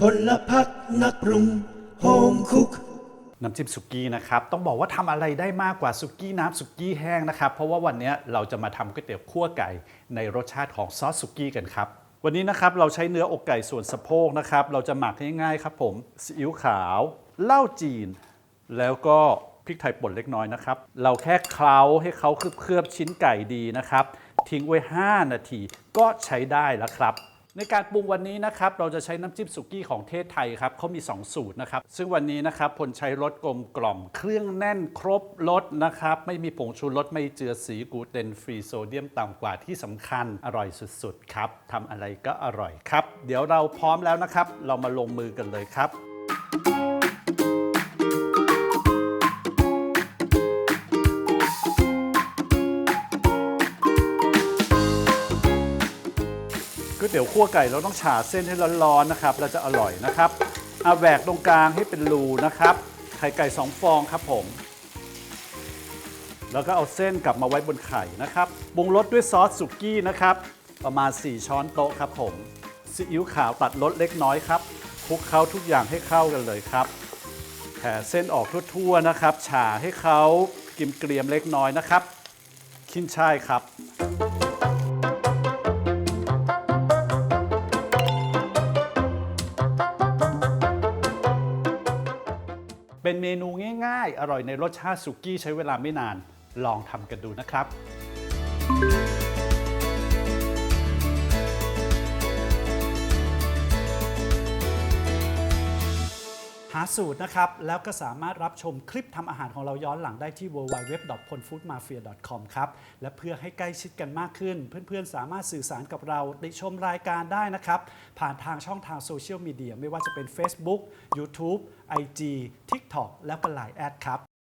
พลพักนักปรุงโฮมคุก น้ำจิ้มสุกี้นะครับ ต้องบอกว่าทำอะไรได้มากกว่าสุกี้น้ำสุกี้แห้งนะครับ เพราะว่าวันนี้เราจะมาทำก๋วยเตี๋ยวคั่วไก่ในรสชาติของซอสสุกี้กันครับ วันนี้นะครับเราใช้เนื้ออกไก่ส่วนสะโพกนะครับ เราจะหมักง่ายๆครับผมซีอิ๊วขาวเหล้าจีน แล้วก็พริกไทยป่นเล็กน้อยนะครับ เราแค่เคล้าให้เขาเคลือบๆชิ้นไก่ดีนะครับ ทิ้งไว้ 5 นาทีก็ใช้ได้แล้วครับ ในการปรุงวันนี้นะครับเราจะใช้น้ำจิ้มสุกี้ของเทศไทยครับเขามี 2 สูตรนะครับ ซึ่งวันนี้นะครับผลใช้รสกลมกล่อม เครื่องแน่นครบรสนะครับ ไม่มีผงชูรสไม่เจือสีกลูเตนฟรีโซเดียมต่ำกว่าที่สำคัญอร่อยสุดๆครับทำอะไรก็อร่อยครับ เดี๋ยวเราพร้อมแล้วนะครับ เรามาลงมือกันเลยครับ ก๋วยเตี๋ยวคั่วไก่เราต้องฉาเส้นให้ร้อนๆนะครับ เราจะอร่อยนะครับเอาแหวกตรงกลางให้เป็นรูนะครับ ไข่ไก่สองฟองครับผม แล้วก็เอาเส้นกลับมาไว้บนไข่นะครับปรุงรสด้วยซอสสุกี้นะครับ ประมาณ 4 ช้อนโต๊ะครับผมซีอิ๊วขาวตัดรสเล็กน้อยครับคลุกเคล้าทุกอย่างให้เข้ากันเลยครับแผ่เส้นออกทั่วๆนะครับฉาให้เขากิมเกรียมเล็กน้อยนะครับ ขึ้นช่ายครับ เป็นเมนูง่ายๆ อร่อยในรสชาติสุกี้ใช้เวลาไม่นาน ลองทำกันดูนะครับ หาสูตรนะครับ แล้วก็สามารถรับชมคลิปทำอาหารของเราย้อนหลังได้ที่ www.polfoodmafia.com ครับ และเพื่อให้ใกล้ชิดกันมากขึ้น เพื่อนๆ สามารถสื่อสารกับเราติชมรายการได้นะครับ ผ่านทางช่องทางโซเชียลมีเดียไม่ว่าจะเป็น Facebook YouTube IG TikTok แล้วก็ Line แอดครับ